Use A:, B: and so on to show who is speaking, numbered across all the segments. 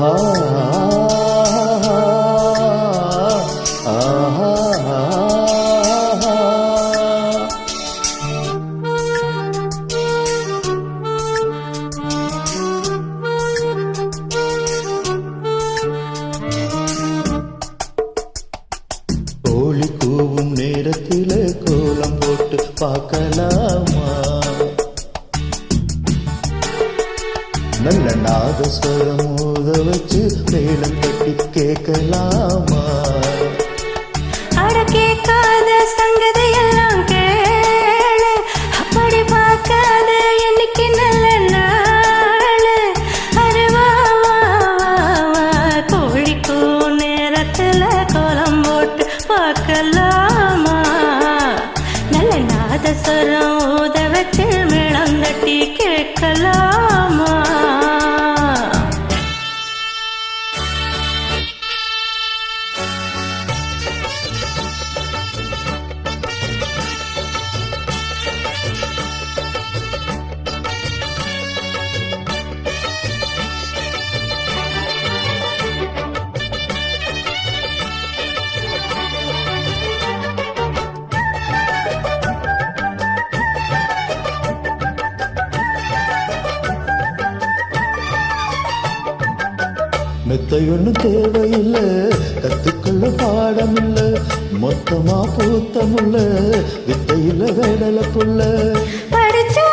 A: ஆஹா கோழி கூவும் நேரத்தில் கோலம் போட்டு பார்க்கலாமா? நல்ல நாதஸ்வரம் மோத வச்சு மேளம் கட்டி கேட்கலாமா?
B: அட கேட்காத சங்கதி கேளு. அப்படி பார்க்காத என்னைக்கு நல்ல நாளு. அரு வா, நேரத்துல கோலம் போட்டு பார்க்கலாமா? நல்ல நாதஸ்வரம் ஊத மேளம் தட்டி கேட்கலாமா?
A: மெத்தையொன்னு தேவையில்லை. கத்துக்கொள்ள பாடமில்ல. மொத்தமா பூத்தமுள்ள வித்தையில வேடல புள்ள
B: படிச்சா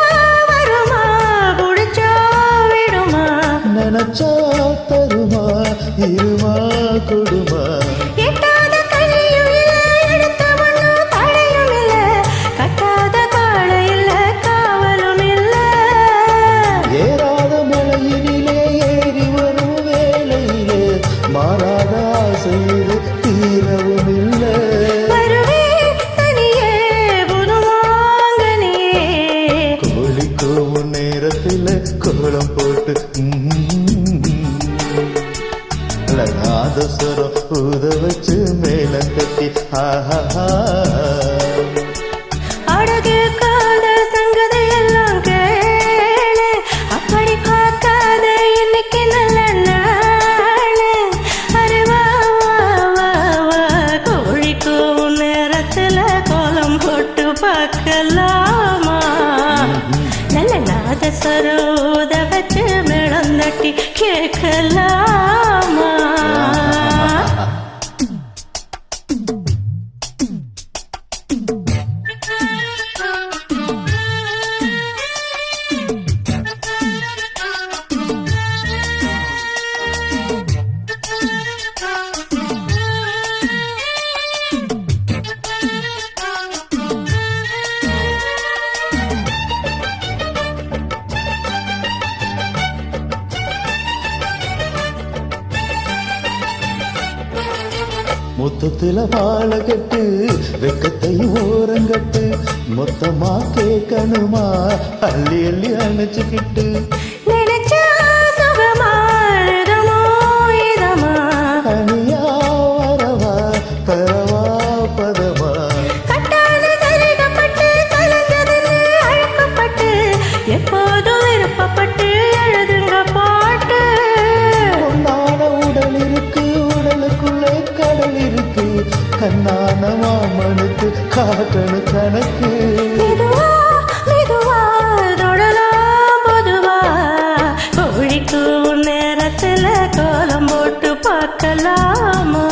B: வருமா? புடிச்சா விடுமா?
A: நினைச்சா தருமா? இருமா கொடுமா? நாதஸ்வரம் ஊத வச்சு மேலம் கட்டி ஆஹா
B: அழகு நல்ல நாத சரோத வச்சு மேளம் தட்டி கேட்கலாம்?
A: மொத்தத்துல வாழகட்டு வெக்கத்தை ஓரங்கட்டு மொத்தமா கேட்கணுமா? அள்ளி அள்ளி அணைச்சுக்கிட்டு. கண்ணான மாமனுக்கு காட்டணு கணக்கு
B: நேரத்துல கோலம் போட்டு பார்க்கலாமா?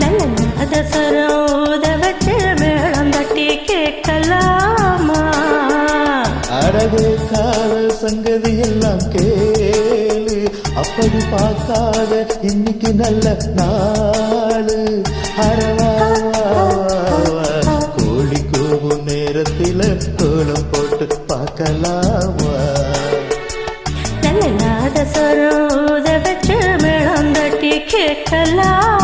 B: நல்ல நாதஸ்வரம் ஊத வச்சு மேளம் தட்டி கேட்கலாமா?
A: அழகு கால சங்கதி எல்லாம் கேளு அப்படி பார்க்காத இன்னைக்கு நல்ல நாள். அரவா கோழி கூவும் நேரத்தில் கோலம் போட்டு பார்க்கலாமா? தன்னாத சரோத வச்சு மிளந்தட்டி கேட்கலாம்